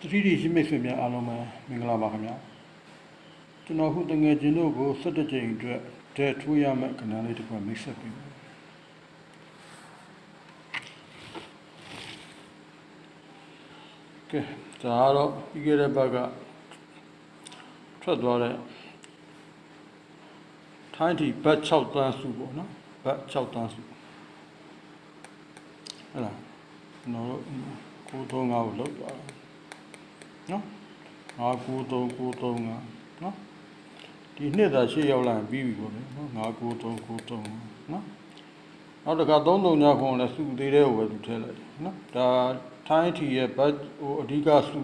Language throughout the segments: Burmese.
တတိတိရှိမိတ်ဆွေများအားလုံးပဲမင်္ဂလာပါခင်ဗျာကျွန်တော်ခုတငယ်ချင်းတို့ကို17ကြိမ်အတွက်ဒဲထိုးရမယ့်ကဏ္ဍလေးတစ်ခုမိတ်ဆက်ပေးမယ်ကဲဒါကတော့ပြီးခဲ့တဲ့ဘက်ကထွက်သွားတဲ့ထိုင်းတီဘတ်6တန်းစုပေါ့နော်ဘတ်6တန်းစုဟဲ့လားကျွန်တော်တို့ကိုသုံး ငါးကိုလောက်သွားတယ်နော်593935နော်ဒီနှစ်သာရှေ့ရောက်လာရင်ပြီးပြီပေါ့လေနော်593935နော်နောက်တစ်ခါ33ညခွန်လည်းစုသေးတဲ့ဟိုပဲသူထည့်လိုက်တယ်နော်ဒါထိုင်းထီရဲ့ဘတ်ဟိုအဓိကစု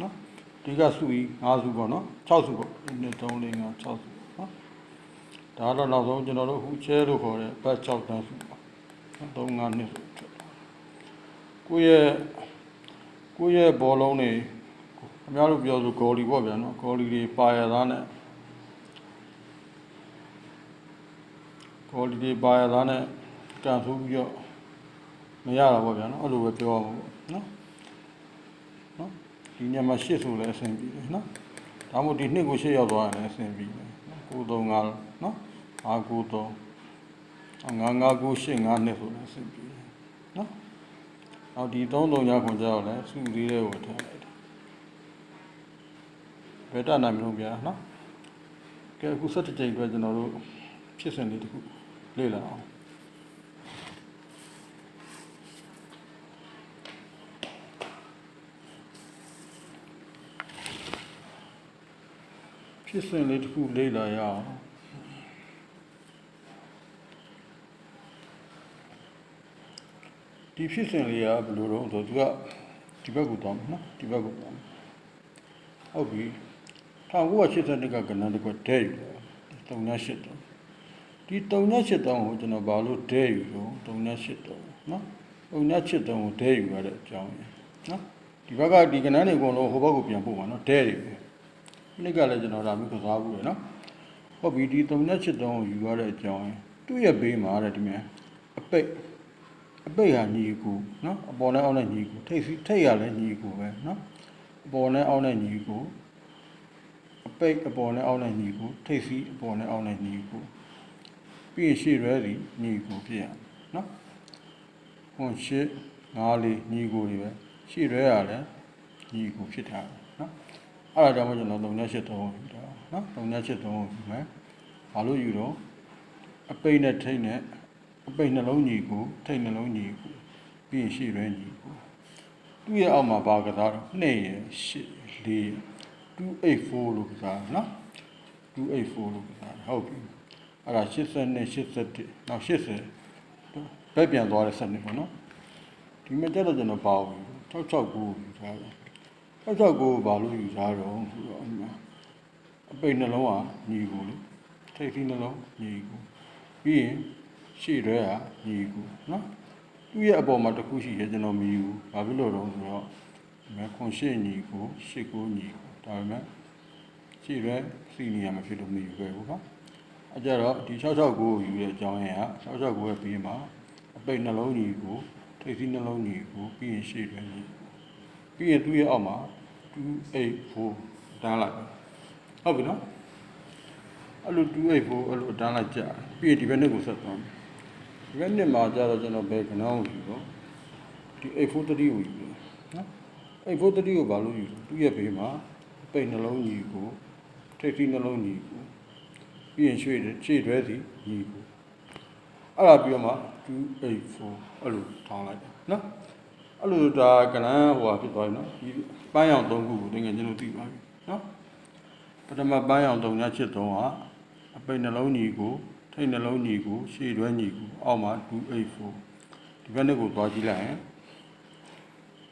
နော်အဓိကစုကြီး5စုပေါ့နော်6စုပေါ့1 2 3 4 5 6စုနော်ဒါတော့နောက်ဆုံးကျွန်တော်တို့ဟူချဲလို့ခေါ်တဲ့ဘတ်6တန်းစုပေါ့နော်3 5နှစ်ဆိုထွက်သွားကိုယ့်ရဲ့ကိုယ့်ရဲ့ဘောလုံးတွေ အများတို့ပြောဆိုဂေါ်လီပေါ့ဗျာနော်ဂေါ်လီတွေပါရသားနဲ့ဂေါ်လီတွေပါရသားနဲ့ကန်ဆိုးပြီးတော့မရတာပေါ့ဗျာနော်အဲ့လိုပဲပြောရမှာပေါ့နော်နော်ဒီညမှာရှစ်ဆိုလည်းအဆင်ပြေတယ်နော်ဒါမှမဟုတ်ဒီနှစ်ကိုရှစ်ရောက်သွားရင်လည်းအဆင်ပြေတယ်ကိုသုံးငါနော်အာကိုသုံးငါငါကိုရှစ်ငါနှစ်ဆိုလည်းအဆင်ပြေတယ်နော်နောက်ဒီသုံးသုံးညခွန်ကြောက်လည်းစုလေးတဲ့ကိုထည့်လိုက်တယ် ဘယ်တနာမျိုးပြနော်ကဲအခု17ကြိမ်အတွက်ကျွန်တော်တို့ဖြစ်စဉ်လေးတစ်ခုလေ့လာအောင်ဖြစ်စဉ်လေးတစ်ခုလေ့လာရအောင်ဒီဖြစ်စဉ်လေးကဘယ်လိုတော့ဆိုသူကဒီဘက်ကိုတောင်းမယ်နော်ဒီဘက်ကိုတောင်းမယ်ဟုတ်ပြီ 1982ကကဏ္ဍတစ်ခုဒဲယူတယ်38တောင်းဒီ38တောင်းကိုကျွန်တော်ဘာလို့ဒဲယူတော့38တောင်းနော်38တောင်းကိုဒဲယူရတဲ့အကြောင်းရယ်နော်ဒီဘက်ကဒီကဏ္ဍတွေအကုန်လုံးဟိုဘက်ကိုပြန်ပို့ပါနော်ဒဲတွေပဲဒီနေ့ကလည်းကျွန်တော်ဒါမျိုးကစားဘူးရယ်နော်ဟုတ်ပြီဒီ38တောင်းကိုယူရတဲ့အကြောင်းရယ်သူ့ရဲ့ဘေးမှာတဲ့ဒီမြန်အပိတ်အပိတ်ဟာညီကူနော်အပေါ်နဲ့အောက်နဲ့ညီကူထိတ်စီထိတ်ရလဲညီကူပဲနော်အပေါ်နဲ့အောက်နဲ့ညီကိုအ ပိတ်အပေါ်နဲ့အောက်နဲ့ညီကိုထိပ်စီးအပေါ်နဲ့အောက်နဲ့ညီကိုပြီးရင်ရှေ့ရဲစီညီကိုဖြစ်ရမယ်နော်ခွန်ရှေ့ငါးလေးညီကိုတွေပဲရှေ့ရဲရလည်းညီကိုဖြစ်တာပဲနော်အဲ့ဒါကြောင့်မို့ကျွန်တော်38သုံးယူတာနော်38သုံးယူမယ်ဘာလို့ယူတော့အပိတ်နဲ့ထိတ်နဲ့အပိတ်နှလုံးညီကိုထိတ်နှလုံးညီကိုပြီးရင်ရှေ့ရဲညီကိုသူ့ရဲ့အောက်မှာပါကစားတော့2ရယ်8 4 284လို့ကစားတာနော်284လို့ကစားတာဟုတ်ပြီအဲ့ဒါ80နဲ့81နောက်80ဘက်ပြန်သွားတဲ့စနစ်ပေါ့နော်ဒီမှာကျတော့ကျွန်တော်ပါဘူး669ယူထားတယ်669ကိုဘာလို့ယူထားတော့ဆိုတော့အဲ့မှာအပိတ်နှလုံးကညီကိုလေထိပ်သီးနှလုံးညီကိုပြီးရင်ရှေ့ရဲကညီကိုနော်သူ့ရဲ့အပေါ်မှာတစ်ခုရှိတယ်ကျွန်တော်မယူဘူး။ဘာဖြစ်လို့လဲဆိုတော့ဒီမှာခွန်ရှေ့ညီကိုရှေ့ကိုညီကို ဒါပေမဲ့ရှေ့ရဲစီနီယာမဖြစ်လို့မယူခဲ့ဘူးကွာ။အဲကြတော့ဒီ669ကိုယူရဲ့အကြောင်းရင်းက669ရဲ့ပြီးမှာအပိတ်နှလုံးညီကိုထိပ်စီးနှလုံးညီကိုပြီးရင်ရှေ့ရဲညီကိုပြီးရင်သူ့ရဲ့အောက်မှာ284တန်းလိုက်ပဲဟုတ်ပြီနော်အဲ့လို284အဲ့လိုတန်းလိုက်ကြာပြီးရင်ဒီဘက်နှစ်ကိုဆက်သွားမယ်ဒီကနေ့မှာကြတော့ကျွန်တော်ဘယ်ကနောင်းကိုယူတော့ဒီ843ကိုယူတယ်နော်843ကိုဘာလို့ယူလဲသူ့ရဲ့ဘေးမှာ ပိတ်နှလုံးညီကိုထိပ်ထိနှလုံးညီကိုပြီးရင်ရွှေ့ခြေတွဲစီညီကိုအဲ့ဒါပြီးတော့မှ284အဲ့လိုထောင်းလိုက်တယ်နော်အဲ့လိုဒါကနန်းဟိုဟာဖြစ်သွားပြီနော်ဒီပန်းရောင်၃ခုကိုတင်ငယ်ချင်းတို့သိပါပြီနော်ပထမပန်းရောင်၃ညချစ်တုံးကအပိတ်နှလုံးညီကိုထိတ်နှလုံးညီကိုရှေ့တွဲညီကိုအောက်မှာ284ဒီဘက်နှစ်ကိုသွားကြည့်လိုက်ရင်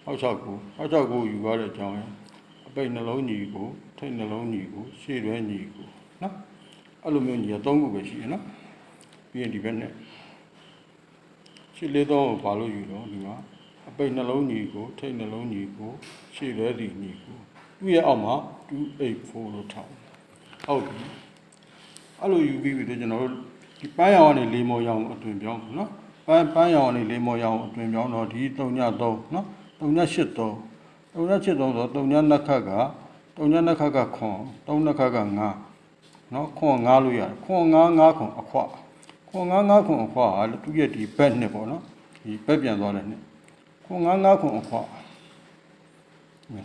669 669ယူရတဲ့အကြောင်းရင်း အပိတ်နှလုံးညီကိုထိတ်နှလုံးညီကိုရှေ့တွဲညီကိုနော်အဲ့လိုမျိုးညီရ၃ခုပဲရှိရနော်ပြီးရင်ဒီဘက်နဲ့ရှေ့လေးတော့ဘာလို့ယူတော့ဒီမှာအပိတ်နှလုံးညီကိုထိတ်နှလုံးညီကိုရှေ့တွဲစီညီကိုသူ့ရဲ့အောက်မှာ284လို့ထောက်ဟုတ်ပြီအဲ့လိုယူပြီးပြီတော့ကျွန်တော်တို့ဒီပန်းရောင်ကနေလေးမော်ရောင်ကိုအတွင်ပြောင်းနော်ပန်းပန်းရောင်ကနေလေးမော်ရောင်ကိုအတွင်ပြောင်းတော့ဒီ3ည3နော်3ည8 3 တုံညချစ်သုံးဆိုတုံညနှစ်ခတ်ကတုံညနှစ်ခတ်ကခွန်တုံနှစ်ခတ်ကငါနော်ခွန်ငါလို့ရတယ်ခွန်ငါငါခွန်အခွခွန်ငါငါခွန်အခွဟာသူရဲ့ဒီဘက်နှစ်ပေါ့နော်ဒီဘက်ပြန်သွားတဲ့နှစ်ခွန်ငါငါခွန်အခွ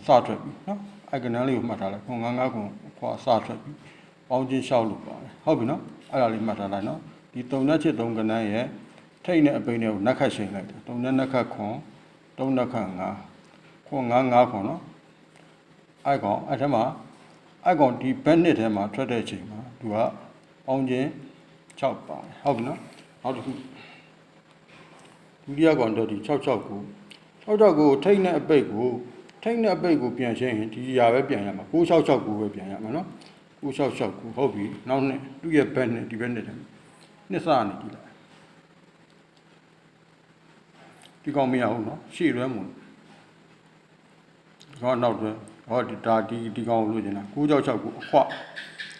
စထွက်ပြီနော်အဲ့ကနန်းလေးကိုမှတ်ထားလိုက်ခွန်ငါငါခွန်အခွစထွက်ပြီပေါင်းချင်းလျှောက်လို့ပါတယ်ဟုတ်ပြီနော်အဲ့ဒါလေးမှတ်ထားလိုက်နော်ဒီတုံညချစ်သုံးကနန်းရဲ့ထိတ်နဲ့အပိန်းတွေကိုနက်ခတ်ရှင်လိုက်တယ်တုံညနက်ခတ်ခွန်တုံနက်ခတ်ငါ ခွန်ငါငါခွန်နော်အဲ့ကောင်အဲ့ထဲမှာအဲ့ကောင်ဒီဘက်နှစ်ထဲမှာထွက်တဲ့အချိန်မှာသူကပေါင်းချင်း6ပါတယ်ဟုတ်ပြီနော်နောက်တစ်ခုဒုတိယကောင်တော့ဒီ66ကို66ကိုထိတ်နဲ့အပိတ်ကိုထိတ်နဲ့အပိတ်ကိုပြန်ရှင်းရင်ဒီຢာပဲပြန်ရမှာ966ကိုပဲပြန်ရမှာနော်966ကိုဟုတ်ပြီနောက်နှစ်သူ့ရဲ့ဘက်နှစ်ဒီဘက်နှစ်ထဲမှာနှစ်စနေကြည့်လိုက်ဒီကောင်မရဘူးနော်ရှေ့ရွဲမှု ဒီကောင်နောက်တွဲဟောဒီဒါဒီဒီကောင်ကိုလို့ကျင်တာ966ကိုအခွ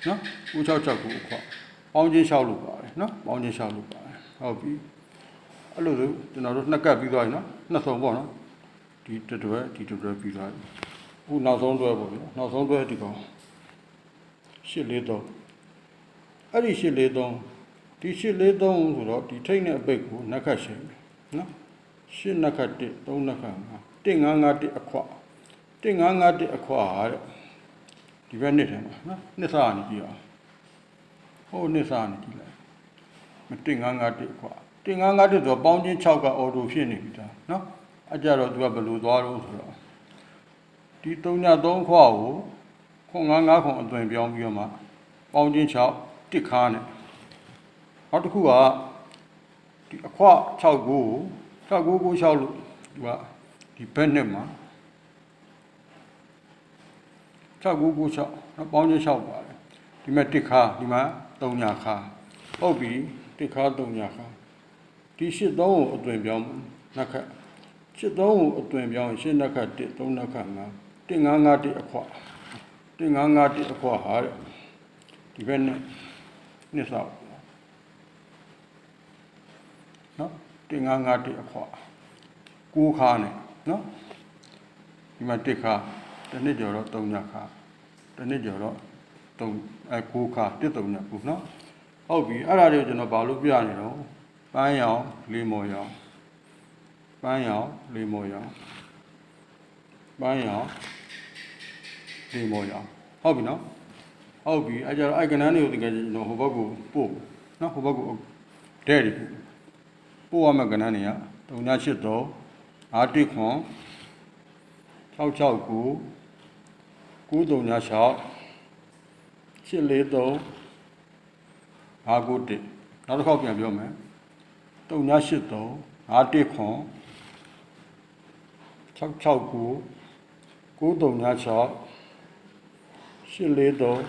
နော်966ကိုအခွပေါင်းချင်းလျှောက်လို့ပါတယ်နော်ပေါင်းချင်းလျှောက်လို့ပါတယ်ဟုတ်ပြီအဲ့လိုဆိုကျွန်တော်တို့နှစ်ကပ်ပြီးသွားပြီနော်နှစ်ဆုံးပေါ့နော်ဒီတစ်တွဲဒီတစ်တွဲပြီးသွားပြီအခုနောက်ဆုံးတွဲပေါ့ဗျာနောက်ဆုံးတွဲဒီကောင်843အဲ့ဒီ843ဒီ843ဆိုတော့ဒီထိတ်နဲ့အပိတ်ကိုနှစ်ခတ်ရှင်းပြီနော်8နှစ်ခတ်1 3နှစ်ခတ်5 1551အခွတ င်951အခွာတဲ့ဒီဘက်နှစ်ထဲမှာနော်နှစ်စာနေကြည့်အောင်ဟိုနှစ်စာနေကြည့်လိုက်မတင်951အခွာတင်951ဆိုတော့ပေါင်းချင်း6ကအော်တိုဖြစ်နေပြီဒါနော်အကြတော့သူကဘယ်လိုသွားတော့ဆိုတော့ဒီ3ည3ခွာကိုခွန်95ခွန်အသွင်ပြောင်းပြီးတော့မှပေါင်းချင်း6တစ်ခါနဲ့နောက်တစ်ခုကဒီအခွ6ကို6ကိုကို6လို့သူကဒီဘက်နှစ်မှာ 6996နော်ပေါင်းချင်း6ပါတယ်ဒီမဲ့တစ်ခါဒီမှာ3ညာခါဟုတ်ပြီတစ်ခါ3ညာခါဒီ83ကိုအသွင်ပြောင်းနှစ်ခါ83ကိုအသွင်ပြောင်းရှင်းနှစ်ခါ1 3နှစ်ခါ5 1551အခွ1551အခွဟာတဲ့ဒီဘက်နဲ့နှစ်ဆောက်နော်1551အခွ9ခါနဲ့နော်ဒီမှာတစ်ခါ တစ်နှစ်ကျော်တော့3ညခါတစ်နှစ်ကျော်တော့3အဲ9ခါတစ်3ညခုနော်ဟုတ်ပြီအဲ့ဒါတွေကိုကျွန်တော်ဘာလို့ပြနေတော့ပန်းရောင်လေးမော်ရောင်ပန်းရောင်လေးမော်ရောင်ပန်းရောင်လေးမော်ရောင်ဟုတ်ပြီနော်ဟုတ်ပြီအဲကြတော့အဲ့ကနန်းတွေကိုတကယ်ကျွန်တော်ဟိုဘက်ကိုပို့နော်ဟိုဘက်ကိုတဲ့တယ်ပို့ရမယ့်ကနန်းတွေက383အားတိခွန်669 9396 843 591နောက်တစ်ခေါက်ပြန်ပြောမယ်3983 511ခွန်669 9396 843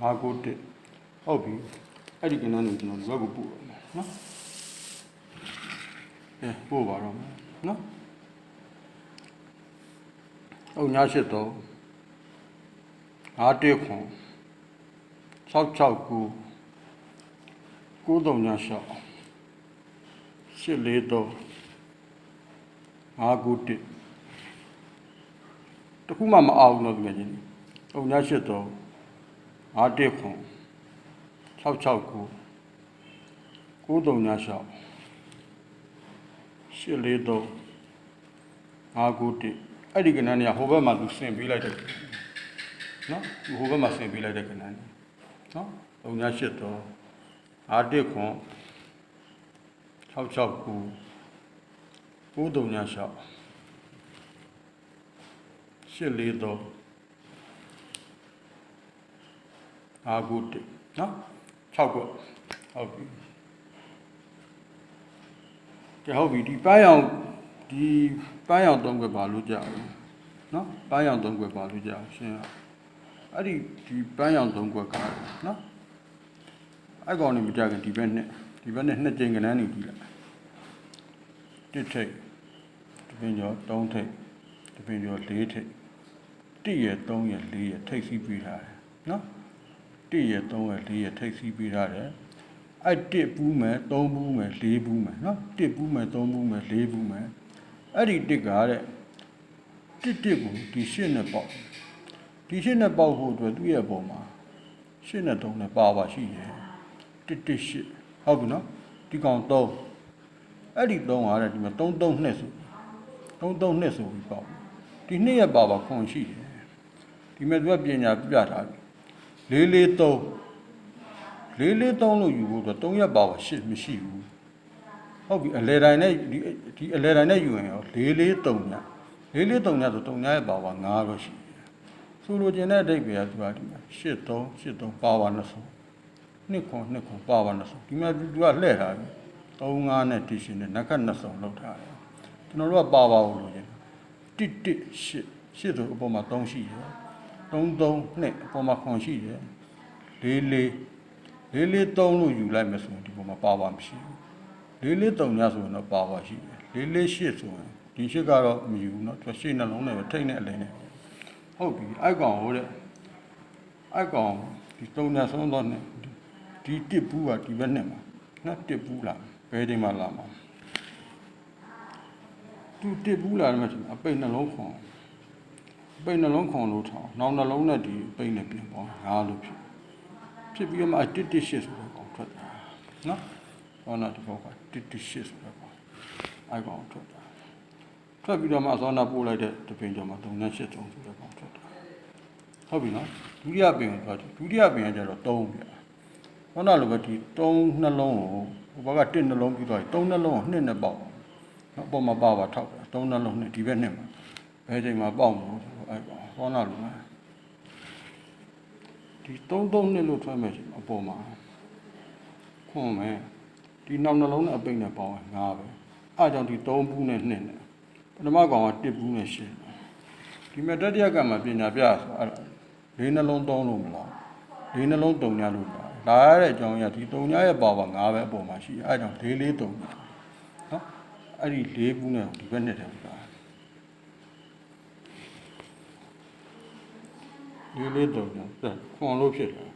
591ဟုတ်ပြီအဲ့ဒီကဏ္ဍကိုကျွန်တော်ဒီဘက်ကိုပို့ရမယ်နော်အဲပို့ပါတော့မယ်နော် ဟုတ်ညရှိတော့အားတေခွန်669 9396 843 591တခုမှမအောင်တော့တကယ်ချင်းဟုတ်ညရှိတော့အားတေခွန်669 9396 843 591 အဲ့ဒီကဏ္ဍနေကဟိုဘက်မှာသူဆင်ပေးလိုက်တယ်နော်ဟိုဘက်မှာဆင်ပေးလိုက်တဲ့ကဏ္ဍနေနော်38တော့51ခွန်669 9396 84တော့အာဂုတ်နော်6ကွဟုတ်ပြီဟုတ်ပြီဒီပိုင်းအောင် ဒီပန်းအောင်သုံးခွက်ပါလို့ကြာဘူးနော်ပန်းအောင်သုံးခွက်ပါလို့ကြာရှင်းအဲ့ဒီဒီပန်းအောင်သုံးခွက်ကနော်အဲ့ကောင်နေမကြခင်ဒီဘက်နဲ့ဒီဘက်နဲ့နှစ်ကြိမ်ကနန်းနေပြီလားတစ်ထိပ်တပင်ကျော်သုံးထိပ်တပင်ကျော်လေးထိပ်တစ်ရသုံးရလေးရထိပ်စီးပြီးထားတယ်နော်တစ်ရသုံးရလေးရထိပ်စီးပြီးထားတယ်အဲ့တစ်ဘူးမယ်သုံးဘူးမယ်လေးဘူးမယ်နော်တစ်ဘူးမယ်သုံးဘူးမယ်လေးဘူးမယ် အဲ့ဒီတစ်ကတဲ့တစ်တစ်ကိုဒီရှစ်နဲ့ပေါက်ဒီရှစ်နဲ့ပေါက်ဖို့အတွက်သူ့ရဲ့အပေါ်မှာရှစ်နဲ့သုံးနဲ့ပါပါရှိတယ်တစ်တစ်ရှစ်ဟုတ်ပြီနော်ဒီကောင်သုံးအဲ့ဒီသုံးကတဲ့ဒီမှာ3 3နှစ်ဆို3 3နှစ်ဆိုပြီးပေါက်ဒီနှစ်ရဲ့ပါပါခွန်ရှိတယ်ဒီမဲ့သူကပညာပြထားပြီလေးလေးသုံးလေးလေးသုံးလို့ယူဖို့တော့3ရက်ပါပါရှစ်မရှိဘူး ဟုတ်ပြီအလဲတိုင်းနဲ့ဒီဒီအလဲတိုင်းနဲ့ယူရင်ရောလေးလေးတုံညလေးလေးတုံညဆိုတုံညရဲ့ပါဝါ9ပဲရှိတယ်ဆိုလိုချင်တဲ့အဓိပ္ပာယ်ကသူကဒီမှာ83 83ပါဝါ20နှစ်ခွန်နှစ်ခွန်ပါဝါ20ဒီမှာသူကလှည့်ထားပြီ35နဲ့တီရှင်နဲ့နက်ခတ်20လောက်ထားတယ်ကျွန်တော်တို့ကပါဝါကိုလိုချင်တစ်တစ်ရှစ်ရှစ်ဆိုအပေါ်မှာ3ရှိတယ်33နှစ်အပေါ်မှာခွန်ရှိတယ်လေးလေးလေးလေး3လို့ယူလိုက်မယ်ဆိုရင်ဒီပေါ်မှာပါဝါမရှိဘူး လေးလေးတုံညဆိုရင်တော့ပါပါရှိတယ်လေးလေးရှစ်ဆိုရင်ဒီရှစ်ကတော့မယူဘူးเนาะသူရှစ်နှလုံးနဲ့ပဲထိတ်နဲ့အလင်းနဲ့ဟုတ်ပြီအိုက်ကောင်ဟိုတဲ့အိုက်ကောင်ဒီတုံညဆုံးတော့နဲ့ဒီတစ်ဘူးကဒီဘက်နဲ့မှာနော်တစ်ဘူးလားဘယ်ချိန်မှလာမှာသူတစ်ဘူးလာတယ်မှာအပိတ်နှလုံးခွန်အပိတ်နှလုံးခွန်လို့ထောင်းနောက်နှလုံးနဲ့ဒီအပိတ်နဲ့ပြင်ပေါင်းငါလို့ဖြစ်ဖြစ်ပြီးတော့မှတစ်တစ်ရှစ်ဆိုတော့ကောင်ထွက်တာနော် ဟောနာဒီဘောကတစ်တစ်ရှစ်ဆိုတော့ပေါ့အိုက်ကောင်ထွက်တာထွက်ပြီးတော့မှသောနာပို့လိုက်တဲ့တပင်ကျော်မှာ3နဲ့8သုံးဆိုတော့ကောင်ထွက်တာဟုတ်ပြီနော်ဒုတိယပင်ကိုသွားကြည့်ဒုတိယပင်ကကျတော့3ပြဟောနာလိုပဲဒီ3နှလုံးကိုဟိုဘက်က1နှလုံးပြီးသွားပြီ3နှလုံးကို2နဲ့ပေါက်နော်အပေါ်မှာပါပါထောက်တာ3နှလုံးနဲ့ဒီဘက်နဲ့မှာဘယ်ချိန်မှာပေါက်မလို့ဆိုတော့အိုက်ကောင်ဟောနာလိုပဲဒီ3 3နှစ်လို့ထွက်မယ်ချိန်အပေါ်မှာခွန်မယ် ဒီနောက်နှလုံးနဲ့အပိတ်နဲ့ပေါင်းရင်9ပဲအားကြောင့်ဒီ3ဘူးနဲ့2နဲ့ပထမကောင်က1ဘူးနဲ့8ဒီမဲ့တတိယကမှာပညာပြဆိုအဲ့ဒါလေးနှလုံး3လို့မလားလေးနှလုံး3ညလို့လားလာရတဲ့အကြောင်းကြီးကဒီ3ညရဲ့ပါပါ9ပဲအပေါ်မှာရှိတယ်အားကြောင့်လေးလေး3ညနော်အဲ့ဒီ၄ဘူးနဲ့ဒီဘက်နဲ့တယ်ဗျာလေးလေး3ညဆက်ခွန်လို့ဖြစ်တယ်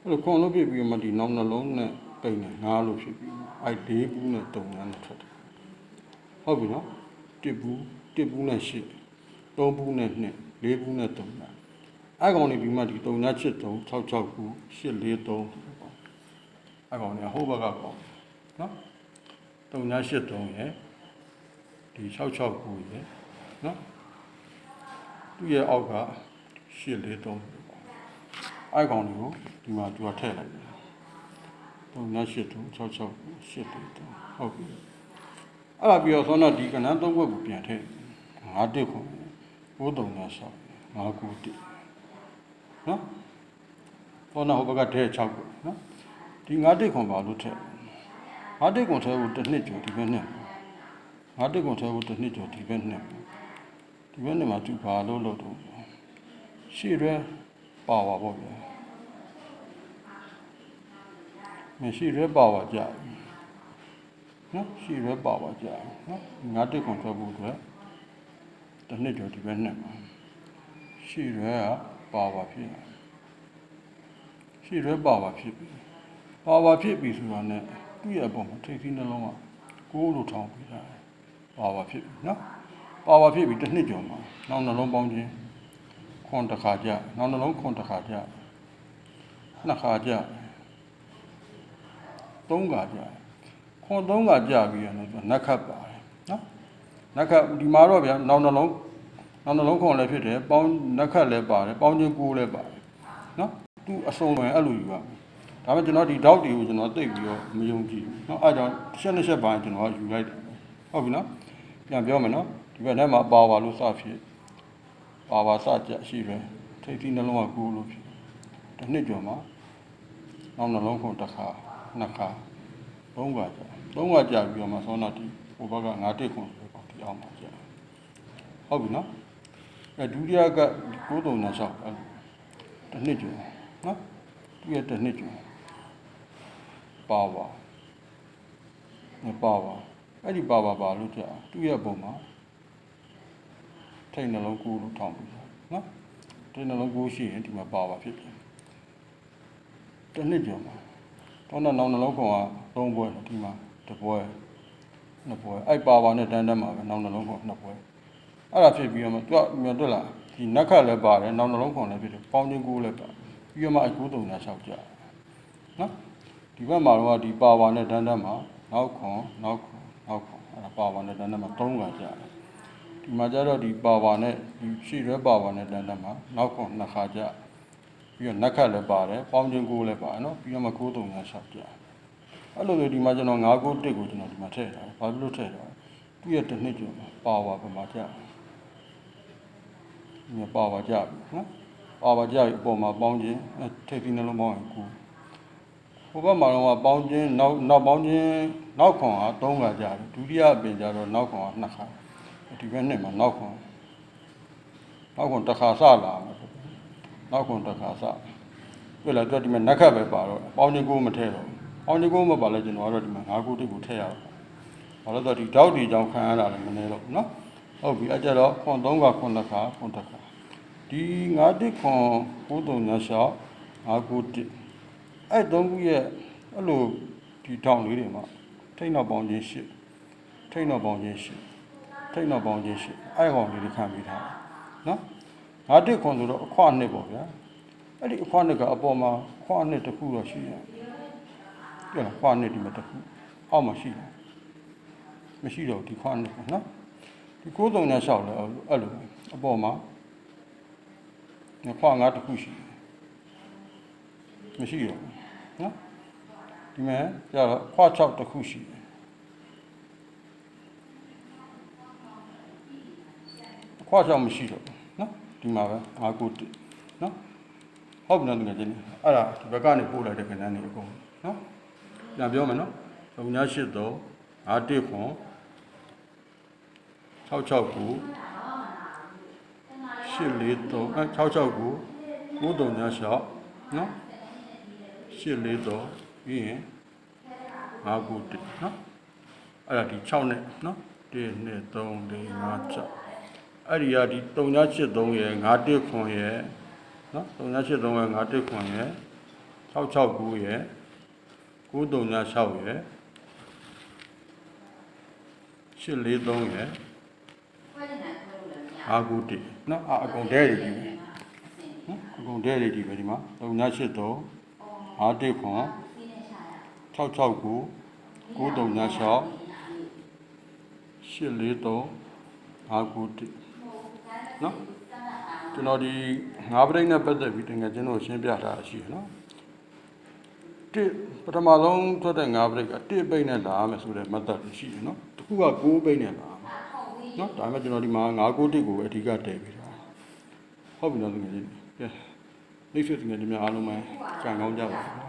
အဲ့လိုခွန်လို့ပြပြီးမှဒီနောက်နှလုံးနဲ့ ပိတ်နေငါလို့ဖြစ်ပြီးအဲ့၄ဘူးနဲ့တုံညာနဲ့ထွက်တယ်ဟုတ်ပြီနော်တစ်ဘူးတစ်ဘူးနဲ့ရှစ်သုံးဘူးနဲ့နှစ်လေးဘူးနဲ့တုံညာအဲ့ကောင်နေပြီးမှဒီတုံညာချစ်တုံ66ဘူးရှစ်လေးသုံးအဲ့ကောင်နေဟိုဘက်ကကောင်နော်တုံညာရှစ်တုံရယ်ဒီ66ဘူးရယ်နော်သူ့ရဲ့အောက်ကရှစ်လေးသုံးအိုက်ကောင်တွေကိုဒီမှာသူကထည့်လိုက်တယ်။ ပုံညာ၈တုံ66 8တုံဟုတ်ပြီ။အဲ့ဒါပြီးတော့ဆောင်းတော့ဒီကဏ္ဍသုံးဘက်ကိုပြန်ထည့်ငါးတစ်ခု9တုံညာ6 5ခုတစ်နော်။ဆောင်းတော့ဟိုဘက်ကထည့်6ခုနော်။ဒီငါးတစ်ခွန်ပါလို့ထည့်ငါးတစ်ခွန်ထည့်ဖို့တစ်နှစ်ကျော်ဒီဘက်နဲ့ငါးတစ်ခွန်ထည့်ဖို့တစ်နှစ်ကျော်ဒီဘက်နဲ့ဒီဘက်နဲ့မှာသူဘာလို့လို့တော့ရှေ့ရဲပါဝါပေါ့ဗျာ မရှိရဲပါဝါကြနော်ရှိရဲပါဝါကြနော်ငါတက်ကွန်ထွက်ဖို့အတွက်တစ်နှစ်ကျော်ဒီဘက်နဲ့မှာရှိရဲကပါဝါဖြစ်လာရှိရဲပါဝါဖြစ်ပြီပါဝါဖြစ်ပြီဆိုတာနဲ့သူ့ရဲ့အပေါ်မှာထိတ်ထိနှလုံးကကိုးလိုထောင်ပြီးတာပါဝါဖြစ်ပြီနော်ပါဝါဖြစ်ပြီတစ်နှစ်ကျော်မှာနောက်နှလုံးပေါင်းခြင်းခွန်တစ်ခါကြနောက်နှလုံးခွန်တစ်ခါကြနှစ်ခါကြ သုံးခါကြခွန်သုံးခါကြပြီးရတော့သူနက်ခတ်ပါတယ်နော်နက်ခတ်ဒီမှာတော့ဗျာနောက်နှလုံးနောက်နှလုံးခွန်လည်းဖြစ်တယ်ပေါင်းနက်ခတ်လည်းပါတယ်ပေါင်းခြင်းကိုလည်းပါတယ်နော်သူအစုံဝင်အဲ့လိုယူပါဒါပေမဲ့ကျွန်တော်ဒီဒေါက်တွေကိုကျွန်တော်သိပြီးတော့မယုံကြည်ဘူးเนาะအဲ့ကြောင့်တစ်ချက်နှစ်ချက်ပိုင်းကျွန်တော်ယူလိုက်တယ်ဟုတ်ပြီနော်ပြန်ပြောမယ်နော်ဒီဘက်ထဲမှာပါဝါလို့စဖြစ်ပါဝါစကြရှိတယ်ထိတ်ထိနှလုံးကကိုလို့ဖြစ်တစ်နှစ်ကျော်မှာနောက်နှလုံးခုတစ်ခါ နှစ်ခါသုံးခါကြာသုံးခါကြာပြီးတော့မှသောနာတိဟိုဘက်ကငါတစ်ခုဆိုတော့ဒီအောင်မှာကြာဟုတ်ပြီနော်အဲဒုတိယက936အဲတစ်နှစ်ကျော်နော်ဒီကတစ်နှစ်ကျော်ပါဝါမပါဝါအဲ့ဒီပါဝါပါလို့ကြာသူ့ရဲ့ပုံမှာထိတ်နှလုံးကိုလို့ထောင်းပြီးနော်ထိတ်နှလုံးကိုရှိရင်ဒီမှာပါဝါဖြစ်တယ်တစ်နှစ်ကျော်မှာ တော့နောက်နှလုံးကောင်ကသုံးပွဲဒီမှာတစ်ပွဲနှစ်ပွဲအဲ့ပါဝါနဲ့တန်းတန်းမှာပဲနောက်နှလုံးကောင်နှစ်ပွဲအဲ့ဒါဖြစ်ပြီးတော့မှသူကမြင်တွေ့လားဒီနက်ခတ်လည်းပါတယ်နောက်နှလုံးခွန်လည်းဖြစ်တယ်ပေါင်းချင်းကိုလည်းပါပြီးတော့မှအကူတုံညာလျှောက်ကြနော်ဒီဘက်မှာတော့ဒီပါဝါနဲ့တန်းတန်းမှာနောက်ခွန်နောက်ခွန်နောက်ခွန်အဲ့ဒါပါဝါနဲ့တန်းတန်းမှာ၃ခါကြတယ်ဒီမှာကျတော့ဒီပါဝါနဲ့ဒီရှေ့ရဲပါဝါနဲ့တန်းတန်းမှာနောက်ခွန်နှစ်ခါကြ ပြီးတော့နက်ခတ်လည်းပါတယ်ပေါင်းချင်းကိုလည်းပါတယ်နော်ပြီးတော့မှကိုတုံညာလျှောက်ကြအဲ့လိုဆိုဒီမှာကျွန်တော်9ကို1ကိုကျွန်တော်ဒီမှာထည့်ထားတယ်ဘာဖြစ်လို့ထည့်ထားလဲသူ့ရဲ့တစ်နှစ်ကျော်မှာပါဝါပမာကြတယ်ညပါပါကြပြီနော်ပါပါကြပြီအပေါ်မှာပေါင်းခြင်းအဲထိပ်သီးနှလုံးပေါင်းရင်ကိုဟိုဘက်မှာတော့ပေါင်းခြင်းနောက်နောက်ပေါင်းခြင်းနောက်ခွန်က3ခါကြတယ်ဒုတိယအပင်ကြတော့နောက်ခွန်က2ခါဒီဘက်နှစ်မှာနောက်ခွန်နောက်ခွန်တစ်ခါစလာမယ် နောက်ခွန်တစ်ခါစတွေ့လားတွေ့ဒီမှာနက်ခတ်ပဲပါတော့ပေါင်းခြင်းကိုမထည့်တော့ပေါင်းခြင်းကိုမပါလဲကျွန်တော်ကတော့ဒီမှာ၅ခုတိကိုထည့်ရအောင်ဘာလို့လဲဆိုတော့ဒီတောက်ဒီကြောင့်ခံရတာလည်းမနေတော့ဘူးနော်ဟုတ်ပြီအဲ့ကြတော့ခွန်3ကခွန်တစ်ခါခွန်တစ်ခါဒီ9တစ်ခွန်93ညလျှောက်9ခုတစ်အဲ့သုံးခုရဲ့အဲ့လိုဒီထောင်လေးတွေမှာထိတ်နောက်ပေါင်းခြင်းရှစ်ထိတ်နောက်ပေါင်းခြင်းရှစ်ထိတ်နောက်ပေါင်းခြင်းရှစ်အဲ့ကောင်လေးတွေခံပြီးထားတယ်နော် 9တစ်ခွန်ဆိုတော့အခွနှစ်ပေါ့ဗျာအဲ့ဒီအခွနှစ်ကအပေါ်မှာခွနှစ်တစ်ခုတော့ရှိတယ်ကြည့်လားခွနှစ်ဒီမှာတစ်ခုအောက်မှာရှိတယ်မရှိတော့ဒီခွနှစ်ပေါ့နော်ဒီကိုးစုံနဲ့လျှောက်လဲအဲ့လိုအပေါ်မှာငခွာငါတစ်ခုရှိတယ်မရှိတော့ဘူးနော်ဒီမဲ့ကျတော့ခွာ6တစ်ခုရှိတယ်ခွာ6မရှိတော့ဘူးနော် ဒီမှာပဲငါကိုတစ်နော်ဟုတ်ပြီနော်တကယ်ချင်းအဲ့ဒါဒီဘက်ကနေပို့လိုက်တဲ့ခဏနေအကုန်နော်ပြန်ပြောမယ်နော်3ည8 3 5 1ခွန်669 843အဲ669 93ညရှောက်နော်843ပြီးရင်5ခုတစ်နော်အဲ့ဒါဒီ6နဲ့နော်1 2 3 4 5 6 အဲ့ဒီကဒီ3983ရယ်51ခွန်ရယ်နော်3983ရယ်51ခွန်ရယ်669ရယ်93ညရှောက်ရယ်843ရယ်အာဂုတိနော်အာအကုန်ဒဲတွေကြီးပဲနော်အကုန်ဒဲတွေကြီးပဲဒီမှာ3983 51ခွန်669 9386 843အာဂုတိ နော်ကျွန်တော်ဒီငါးပရိတ်နဲ့ပတ်သက်ပြီးတကယ်ကျွန်တော်ရှင်းပြတာရှိတယ်နော်တစ်ပထမဆုံးထွက်တဲ့ငါးပရိတ်ကတစ်ပိတ်နဲ့လာမယ်ဆိုတဲ့ method ရှိတယ်နော်တစ်ခုက9ပိတ်နဲ့လာမယ်နော်ဒါပေမဲ့ကျွန်တော်ဒီမှာ9ကိုတစ်ကိုအဓိကတည်ပြီးတာဟုတ်ပြီနော်တကယ်ကြီးကဲနှိမ့်ဆွေတကယ်ကြီးများအားလုံးပဲကြံကောင်းကြပါဘူး